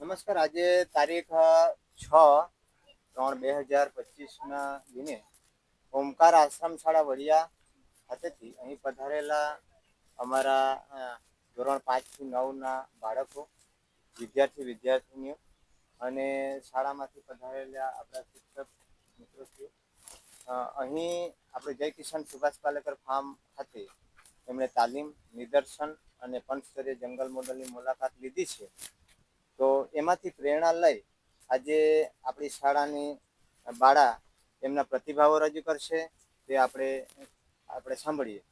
નમસ્કાર, આજે તારીખ છ ત્રણ બે હજાર પચીસના દિને ઓમકાર આશ્રમ શાળા વડિયા ખાતેથી અહીં પધારેલા અમારા ધોરણ પાંચથી નવના બાળકો, વિદ્યાર્થી વિદ્યાર્થીનીઓ અને શાળામાંથી પધારેલા આપણા શિક્ષક મિત્રો અહીં આપણે જય કિશન સુભાષ પાલેકર ફાર્મ ખાતે એમણે તાલીમ, નિદર્શન અને પંચસ્તરીય જંગલ મોડલની મુલાકાત લીધી છે. એમાંથી પ્રેરણા લઈ આજે આપણી શાળાની બાળા એમના પ્રતિભાવો રજૂ કરશે, તે આપણે આપણે સાંભળીએ.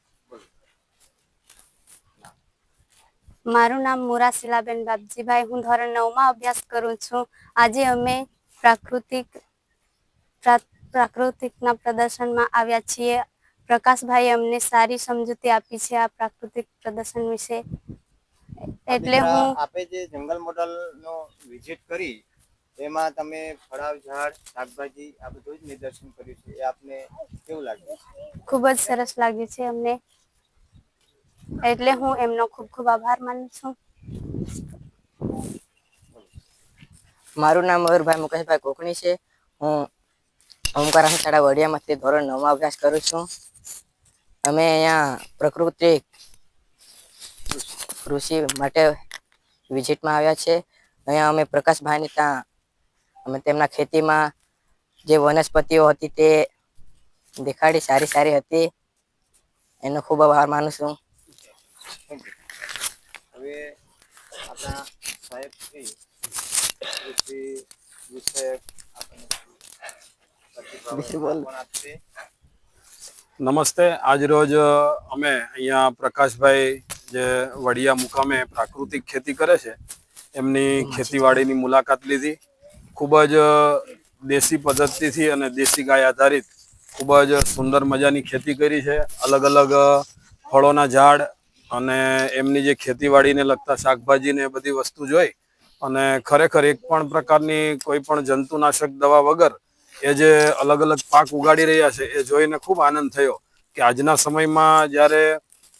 મારું નામ મોરા શીલાબેન બાપજીભાઈ, હું ધોરણ નવમાં અભ્યાસ કરું છું. આજે અમે પ્રાકૃતિક, પ્રા- પ્રાકૃતિકના પ્રદર્શનમાં આવ્યા છીએ. પ્રકાશભાઈ અમને સારી સમજૂતી આપી છે આ પ્રાકૃતિક પ્રદર્શન વિશે. એટલે હું આપે જે જંગલ મોડલનો વિઝિટ કરી એમાં તમે ફળાવ ઝાડ શાકભાજી આ બધું જ નિદર્શન કર્યું છે. એ આપને કેવું લાગ્યું ખૂબ જ સરસ લાગ્યું છે અમને. એટલે હું એમનો ખૂબ ખૂબ આભાર માનું છું. મારું નામ મયુરભાઈ મુકેશભાઈ કોકણી છે. હું ઓમકારામ શાળા વડિયામાંથી ધોરણ નવમાં અભ્યાસ કરું છું. અમે અહીંયા પ્રકૃતિ કૃષિ માટે વિઝિટમાં આવ્યા છે. અહીંયા અમે પ્રકાશભાઈની ત્યાં અમે તેમના ખેતીમાં જે વનસ્પતિઓ હતી તે દેખાડી સારી સારી હતી. એનો ખૂબ આભાર માનું છું. હવે આપણા સાહેબ નમસ્તે. આજરોજ રોજ અમે અહીંયા પ્રકાશભાઈ જે વડિયા મુકામે પ્રાકૃતિક ખેતી કરે છે એમની ખેતીવાડીની મુલાકાત લીધી. ખૂબ જ દેશી પદ્ધતિથી અને દેશી ગાય આધારિત ખૂબ જ સુંદર મજાની ખેતી કરી છે. અલગ અલગ ફળોના ઝાડ અને એમની જે ખેતીવાડીને લગતા શાકભાજીને એ બધી વસ્તુ જોઈ અને ખરેખર એક પણ પ્રકારની કોઈ પણ જંતુનાશક દવા વગર એ જે અલગ અલગ પાક ઉગાડી રહ્યા છે એ જોઈને ખૂબ આનંદ થયો કે આજના સમયમાં જ્યારે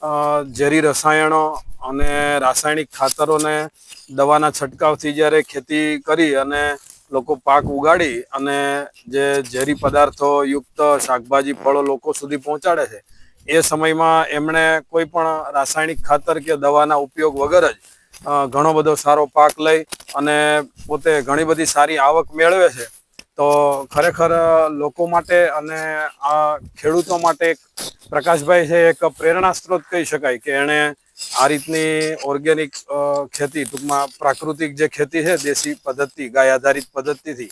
ઝેરી રસાયણો અને રાસાયણિક ખાતરોને દવાના છંટકાવથી જ્યારે ખેતી કરી અને લોકો પાક ઉગાડી અને જે ઝેરી પદાર્થો, યુક્ત શાકભાજી, ફળો લોકો સુધી પહોંચાડે છે, એ સમયમાં એમણે કોઈ પણ રાસાયણિક ખાતર કે દવાના ઉપયોગ વગર જ ઘણો બધો સારો પાક લઈ અને પોતે ઘણી બધી સારી આવક મેળવે છે. તો ખરેખર લોકો માટે અને આ ખેડૂતો માટે પ્રકાશભાઈ છે, એક પ્રેરણા સ્ત્રોત કહી શકાય કે એણે આ રીતની ઓર્ગેનિક ખેતી, ટૂંકમાં પ્રાકૃતિક જે ખેતી છે, દેશી પદ્ધતિ, ગાય આધારિત પદ્ધતિથી,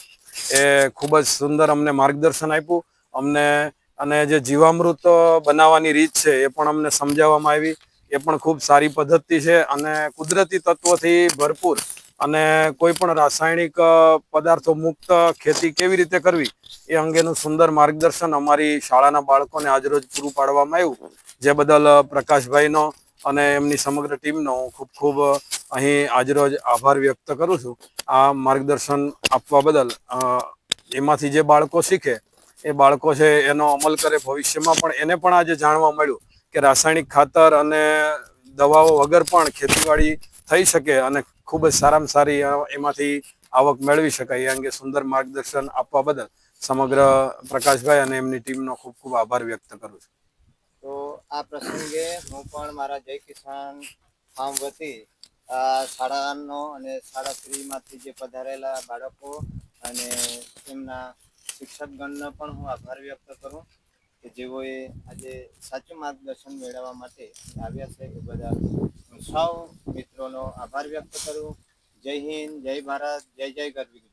એ ખૂબ જ સુંદર અમને માર્ગદર્શન આપ્યું. અમને અને જે જીવામૃત બનાવવાની રીત છે, એ પણ અમને સમજાવવામાં આવી. એ પણ ખૂબ સારી પદ્ધતિ છે અને કુદરતી તત્વોથી ભરપૂર અને કોઈ પણ રાસાયણિક પદાર્થો મુક્ત ખેતી કેવી રીતે કરવી એ અંગેનું સુંદર માર્ગદર્શન અમારી શાળાના બાળકોને આજરોજ પૂરું પાડવામાં આવ્યું. જે બદલ પ્રકાશભાઈનો અને એમની સમગ્ર ટીમનો હું ખૂબ ખૂબ અહીં આજરોજ આભાર વ્યક્ત કરું છું. આ માર્ગદર્શન આપવા બદલ એમાંથી જે બાળકો શીખે, એ બાળકો છે એનો અમલ કરે ભવિષ્યમાં પણ એને પણ આજે જાણવા મળ્યું કે રાસાયણિક ખાતર અને દવાઓ વગર પણ ખેતીવાડી થઈ શકે અને ખૂબ જ સારામાં સારી એમાંથી આવક મેળવી શકાય. એ અંગે સુંદર માર્ગદર્શન આપવા બદલ સમગ્ર પ્રકાશભાઈ અને એમની ટીમનો ખૂબ ખૂબ આભાર વ્યક્ત કરું છું. તો આ પ્રસંગે હું પણ મારા જય કિસાન ફાર્મ વતી શાળાનો અને શાળા શ્રીમાંથી જે પધારેલા બાળકો અને એમના શિક્ષકગણનો પણ હું આભાર વ્યક્ત કરું. કે જેઓએ આજે સાચું માર્ગદર્શન મેળવવા માટે આવ્યા છે, એ બધા હું સૌ મિત્રોનો આભાર વ્યક્ત કરું. જય હિન્દ, જય ભારત, જય જય ગરવી